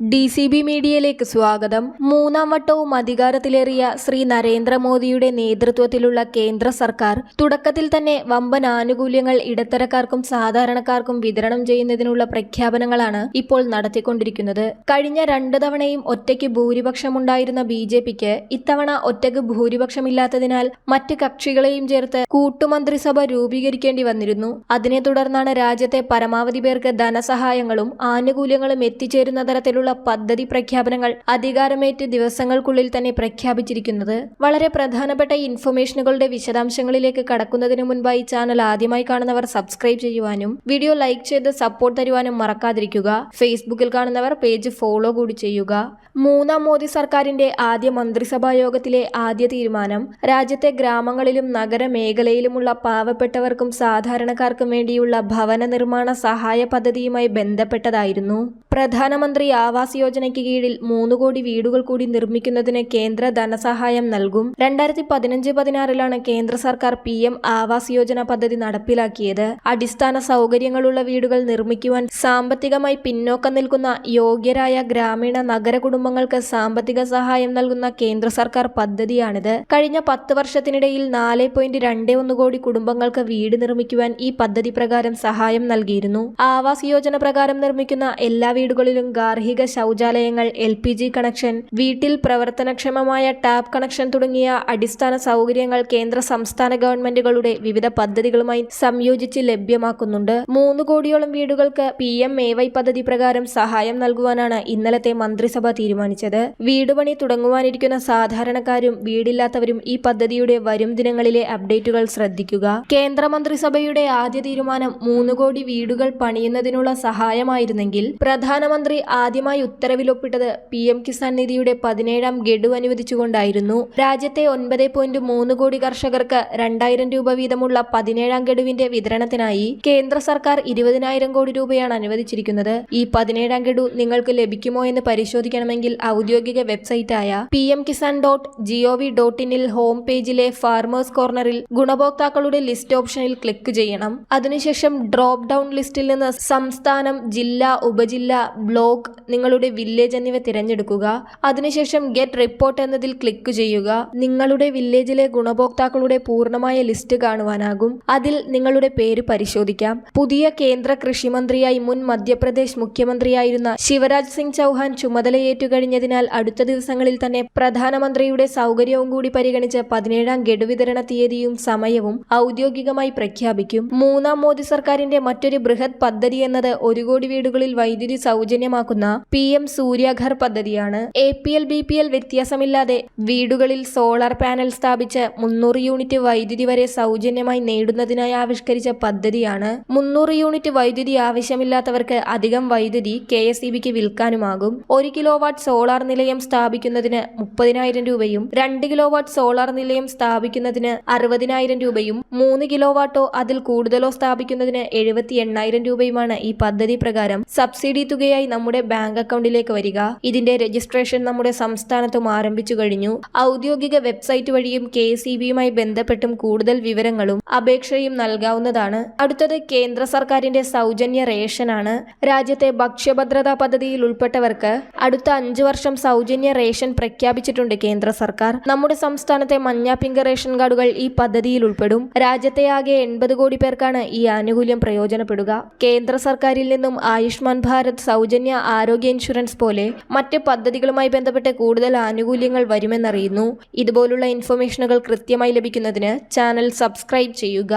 D C B മീഡിയയിലേക്ക് സ്വാഗതം. മൂന്നാം വട്ടവും അധികാരത്തിലേറിയ ശ്രീ നരേന്ദ്രമോദിയുടെ നേതൃത്വത്തിലുള്ള കേന്ദ്ര സർക്കാർ തുടക്കത്തിൽ തന്നെ വമ്പൻ ആനുകൂല്യങ്ങൾ ഇടത്തരക്കാർക്കും സാധാരണക്കാർക്കും വിതരണം ചെയ്യുന്നതിനുള്ള പ്രഖ്യാപനങ്ങളാണ് ഇപ്പോൾ നടത്തിക്കൊണ്ടിരിക്കുന്നത്. കഴിഞ്ഞ രണ്ട് തവണയും ഒറ്റയ്ക്ക് ഭൂരിപക്ഷമുണ്ടായിരുന്ന ബി ജെ പിക്ക് ഇത്തവണ ഒറ്റയ്ക്ക് ഭൂരിപക്ഷമില്ലാത്തതിനാൽ മറ്റ് കക്ഷികളെയും ചേർത്ത് കൂട്ടുമന്ത്രിസഭ രൂപീകരിക്കേണ്ടി വന്നിരുന്നു. അതിനെ തുടർന്നാണ് രാജ്യത്തെ പരമാവധി പേർക്ക് ധനസഹായങ്ങളും ആനുകൂല്യങ്ങളും എത്തിച്ചേരുന്ന തരത്തിലുള്ള പദ്ധതി പ്രഖ്യാപനങ്ങൾ അധികാരമേറ്റ് ദിവസങ്ങൾക്കുള്ളിൽ തന്നെ പ്രഖ്യാപിച്ചിരിക്കുന്നത്. വളരെ പ്രധാനപ്പെട്ട ഇൻഫർമേഷനുകളുടെ വിശദാംശങ്ങളിലേക്ക് കടക്കുന്നതിന് മുൻപായി ചാനൽ ആദ്യമായി കാണുന്നവർ സബ്സ്ക്രൈബ് ചെയ്യുവാനും വീഡിയോ ലൈക്ക് ചെയ്ത് സപ്പോർട്ട് തരുവാനും മറക്കാതിരിക്കുക. ഫേസ്ബുക്കിൽ കാണുന്നവർ പേജ് ഫോളോ കൂടി ചെയ്യുക. മൂന്നാം മോദി സർക്കാരിന്റെ ആദ്യ മന്ത്രിസഭാ യോഗത്തിലെ ആദ്യ തീരുമാനം രാജ്യത്തെ ഗ്രാമങ്ങളിലും നഗരമേഖലയിലുമുള്ള പാവപ്പെട്ടവർക്കും സാധാരണക്കാർക്കും വേണ്ടിയുള്ള ഭവന നിർമ്മാണ സഹായ പദ്ധതിയുമായി ബന്ധപ്പെട്ടതായിരുന്നു. പ്രധാനമന്ത്രി ആവാസ് യോജനയ്ക്ക് കീഴിൽ മൂന്ന് കോടി വീടുകൾ കൂടി നിർമ്മിക്കുന്നതിന് കേന്ദ്ര ധനസഹായം നൽകും. രണ്ടായിരത്തി പതിനഞ്ച് പതിനാറിലാണ് കേന്ദ്ര സർക്കാർ പി എം ആവാസ് യോജന പദ്ധതി നടപ്പിലാക്കിയത്. അടിസ്ഥാന സൗകര്യങ്ങളുള്ള വീടുകൾ നിർമ്മിക്കുവാൻ സാമ്പത്തികമായി പിന്നോക്കം നിൽക്കുന്ന യോഗ്യരായ ഗ്രാമീണ നഗര കുടുംബങ്ങൾക്ക് സാമ്പത്തിക സഹായം നൽകുന്ന കേന്ദ്ര സർക്കാർ പദ്ധതിയാണിത്. കഴിഞ്ഞ പത്ത് വർഷത്തിനിടയിൽ നാല് പോയിന്റ് രണ്ട് ഒന്ന് കോടി കുടുംബങ്ങൾക്ക് വീട് നിർമ്മിക്കുവാൻ ഈ പദ്ധതി പ്രകാരം സഹായം നൽകിയിരുന്നു. ആവാസ് യോജന പ്രകാരം നിർമ്മിക്കുന്ന എല്ലാ വീടുകളിലും ഗാർഹിക ശൗചാലയങ്ങൾ എൽ പി ജി കണക്ഷൻ വീട്ടിൽ പ്രവർത്തനക്ഷമമായ ടാപ്പ് കണക്ഷൻ തുടങ്ങിയ അടിസ്ഥാന സൗകര്യങ്ങൾ കേന്ദ്ര സംസ്ഥാന ഗവൺമെന്റുകളുടെ വിവിധ പദ്ധതികളുമായി സംയോജിച്ച് ലഭ്യമാക്കുന്നുണ്ട്. മൂന്ന് കോടിയോളം വീടുകൾക്ക് പി എം എ വൈ പദ്ധതി പ്രകാരം സഹായം നൽകുവാനാണ് ഇന്നലത്തെ മന്ത്രിസഭ തീരുമാനിച്ചത്. വീടുപണി തുടങ്ങുവാനിരിക്കുന്ന സാധാരണക്കാരും വീടില്ലാത്തവരും ഈ പദ്ധതിയുടെ വരും ദിനങ്ങളിലെ അപ്ഡേറ്റുകൾ ശ്രദ്ധിക്കുക. കേന്ദ്രമന്ത്രിസഭയുടെ ആദ്യ തീരുമാനം മൂന്ന് കോടി വീടുകൾ പണിയുന്നതിനുള്ള സഹായമായിരുന്നെങ്കിൽ പ്രധാനമന്ത്രി ആദ്യമായി ഉത്തരവിലൊപ്പിട്ടത് പി എം കിസാൻ നിധിയുടെ പതിനേഴാം ഗഡു അനുവദിച്ചുകൊണ്ടായിരുന്നു. രാജ്യത്തെ ഒൻപത് പോയിന്റ് മൂന്ന് കോടി കർഷകർക്ക് രണ്ടായിരം രൂപ വീതമുള്ള പതിനേഴാം ഗഡുവിന്റെ വിതരണത്തിനായി കേന്ദ്ര സർക്കാർ ഇരുപതിനായിരം കോടി രൂപയാണ് അനുവദിച്ചിരിക്കുന്നത്. ഈ പതിനേഴാം ഗഡു നിങ്ങൾക്ക് ലഭിക്കുമോ എന്ന് പരിശോധിക്കണമെങ്കിൽ ഔദ്യോഗിക വെബ്സൈറ്റായ P M Kisan dot GOV dot ഇനിൽ home പേജിലെ ഫാർമേഴ്സ് കോർണറിൽ ഗുണഭോക്താക്കളുടെ ലിസ്റ്റ് ഓപ്ഷനിൽ ക്ലിക്ക് ചെയ്യണം. അതിനുശേഷം ഡ്രോപ്പ് ഡൗൺ ലിസ്റ്റിൽ നിന്ന് സംസ്ഥാനം ജില്ല ഉപജില്ല ബ്ലോക്ക് നിങ്ങളുടെ വില്ലേജ് എന്നിവ തിരഞ്ഞെടുക്കുക. അതിനുശേഷം ഗെറ്റ് റിപ്പോർട്ട് എന്നതിൽ ക്ലിക്ക് ചെയ്യുക. നിങ്ങളുടെ വില്ലേജിലെ ഗുണഭോക്താക്കളുടെ പൂർണമായ ലിസ്റ്റ് കാണുവാനാകും. അതിൽ നിങ്ങളുടെ പേര് പരിശോധിക്കാം. പുതിയ കേന്ദ്ര കൃഷിമന്ത്രിയായി മുൻ മധ്യപ്രദേശ് മുഖ്യമന്ത്രിയായിരുന്ന ശിവരാജ് സിംഗ് ചൗഹാൻ ചുമതലയേറ്റുകഴിഞ്ഞതിനാൽ അടുത്ത ദിവസങ്ങളിൽ തന്നെ പ്രധാനമന്ത്രിയുടെ സൗകര്യവും കൂടി പരിഗണിച്ച് പതിനേഴാം ഗഡു വിതരണ തീയതിയും സമയവും ഔദ്യോഗികമായി പ്രഖ്യാപിക്കും. മൂന്നാം മോദി സർക്കാരിന്റെ മറ്റൊരു ബൃഹത് പദ്ധതി എന്നത് ഒരു കോടി വീടുകളിൽ വൈദ്യുതി സൗജന്യമാക്കുന്ന പി എം സൂര്യാഘർ പദ്ധതിയാണ്. A P L B P L വ്യത്യാസമില്ലാതെ വീടുകളിൽ സോളാർ പാനൽ സ്ഥാപിച്ച് മുന്നൂറ് യൂണിറ്റ് വൈദ്യുതി വരെ സൗജന്യമായി നേടുന്നതിനായി ആവിഷ്കരിച്ച പദ്ധതിയാണ്. മുന്നൂറ് യൂണിറ്റ് വൈദ്യുതി ആവശ്യമില്ലാത്തവർക്ക് അധികം വൈദ്യുതി കെ എസ് ഇ ബിക്ക് വിൽക്കാനുമാകും. ഒരു കിലോ വാട്ട് സോളാർ നിലയം സ്ഥാപിക്കുന്നതിന് മുപ്പതിനായിരം രൂപയും രണ്ട് കിലോ വാട്ട് സോളാർ നിലയം സ്ഥാപിക്കുന്നതിന് അറുപതിനായിരം രൂപയും മൂന്ന് കിലോ വാട്ടോ അതിൽ കൂടുതലോ സ്ഥാപിക്കുന്നതിന് എഴുപത്തി എണ്ണായിരം രൂപയുമാണ് ഈ പദ്ധതി പ്രകാരം സബ്സിഡി തുകയായി നമ്മുടെ ബാങ്ക് അക്കൗണ്ടിലേക്ക് വരിക. ഇതിന്റെ രജിസ്ട്രേഷൻ നമ്മുടെ സംസ്ഥാനത്തും ആരംഭിച്ചു കഴിഞ്ഞു. ഔദ്യോഗിക വെബ്സൈറ്റ് വഴിയും കെ സി ബിയുമായി ബന്ധപ്പെട്ടും കൂടുതൽ വിവരങ്ങളും അപേക്ഷയും നൽകാവുന്നതാണ്. അടുത്തത് കേന്ദ്ര സർക്കാരിന്റെ സൗജന്യ റേഷനാണ്. രാജ്യത്തെ ഭക്ഷ്യഭദ്രതാ പദ്ധതിയിൽ ഉൾപ്പെട്ടവർക്ക് അടുത്ത അഞ്ചു വർഷം സൗജന്യ റേഷൻ പ്രഖ്യാപിച്ചിട്ടുണ്ട് കേന്ദ്ര സർക്കാർ. നമ്മുടെ സംസ്ഥാനത്തെ മഞ്ഞ പിങ്ക് റേഷൻ കാർഡുകൾ ഈ പദ്ധതിയിൽ ഉൾപ്പെടും. രാജ്യത്തെ ആകെ എൺപത് കോടി പേർക്കാണ് ഈ ആനുകൂല്യം പ്രയോജനപ്പെടുക. കേന്ദ്ര സർക്കാരിൽ നിന്നും ആയുഷ്മാൻ ഭാരത് സൗജന്യ ആരോഗ്യ ഇൻഷുറൻസ് പോലെ മറ്റ് പദ്ധതികളുമായി ബന്ധപ്പെട്ട് കൂടുതൽ ആനുകൂല്യങ്ങൾ വരുമെന്നറിയുന്നു. ഇതുപോലുള്ള ഇൻഫർമേഷനുകൾ കൃത്യമായി ലഭിക്കുന്നതിന് ചാനൽ സബ്സ്ക്രൈബ് ചെയ്യുക.